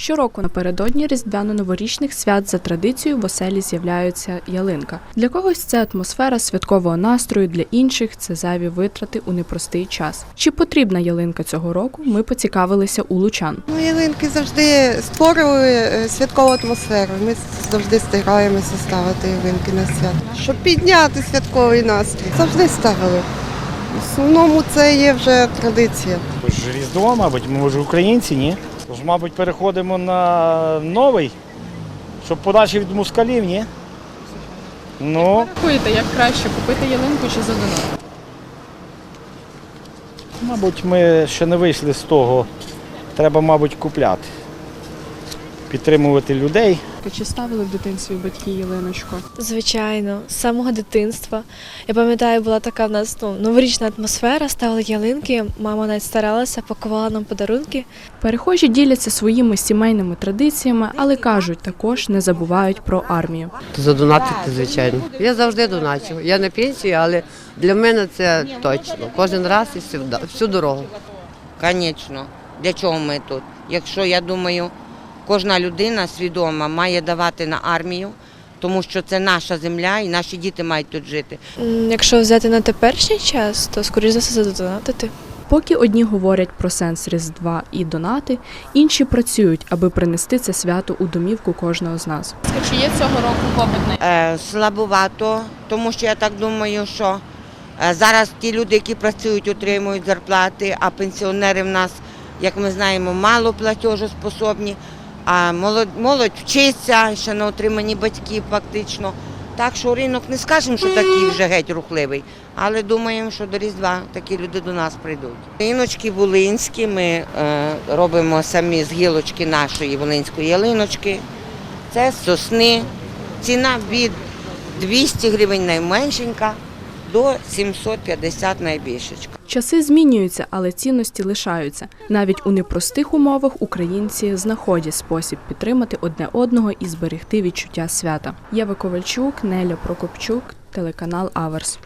Щороку напередодні різдвяно-новорічних свят за традицією в оселі з'являється ялинка. Для когось це атмосфера святкового настрою, для інших це зайві витрати у непростий час. Чи потрібна ялинка цього року? Ми поцікавилися у лучан. Ну, ялинки завжди створювали е, святкову атмосферу. Ми завжди стараємося ставити ялинки на свято. Щоб підняти святковий настрій. Завжди ставили. В основному це є вже традиція. Різдво, мабуть, ми ж українці, ні? Тож, мабуть, переходимо на новий, щоб подальше від москалів, ні? Ну, Рахуєте, як краще купити ялинку чи задонати? мабуть, ми ще не вийшли з того. Треба, мабуть, купляти. Підтримувати людей. Чи ставили в дитинстві батьки ялиночку? Звичайно, з самого дитинства. Я пам'ятаю, була така в нас ну, новорічна атмосфера, ставили ялинки, мама навіть старалася, пакувала нам подарунки. Перехожі діляться своїми сімейними традиціями, але кажуть, також не забувають про армію. Задонатити, звичайно. Я завжди доначу. Я на пенсії, але для мене це точно. Кожен раз і всю, всю дорогу. Звісно. Для чого ми тут? Якщо я думаю, кожна людина свідома має давати на армію, тому що це наша земля і наші діти мають тут жити. Якщо взяти на теперішній час, то скоріш за все задонатити. Поки одні говорять про сенс Різдва і донати, інші працюють, аби принести це свято у домівку кожного з нас. Чи є цього року попит Е, слабувато, тому що я так думаю, що е, зараз ті люди, які працюють, отримують зарплати, а пенсіонери в нас, як ми знаємо, мало платежоспособні, а молодь, молодь вчиться, ще на отримані батьків фактично. Так що ринок не скажемо, що такий вже геть рухливий, але думаємо, що до Різдва такі люди до нас прийдуть. Ялиночки волинські, ми е, робимо самі з гілочки нашої волинської ялиночки. Це сосни. Ціна від 200 гривень найменшенька до 750 найбільшечка. часи змінюються, але цінності лишаються. Навіть у непростих умовах українці знаходять спосіб підтримати одне одного і зберегти відчуття свята. Єва Ковальчук, Неля Прокопчук, телеканал Аверс.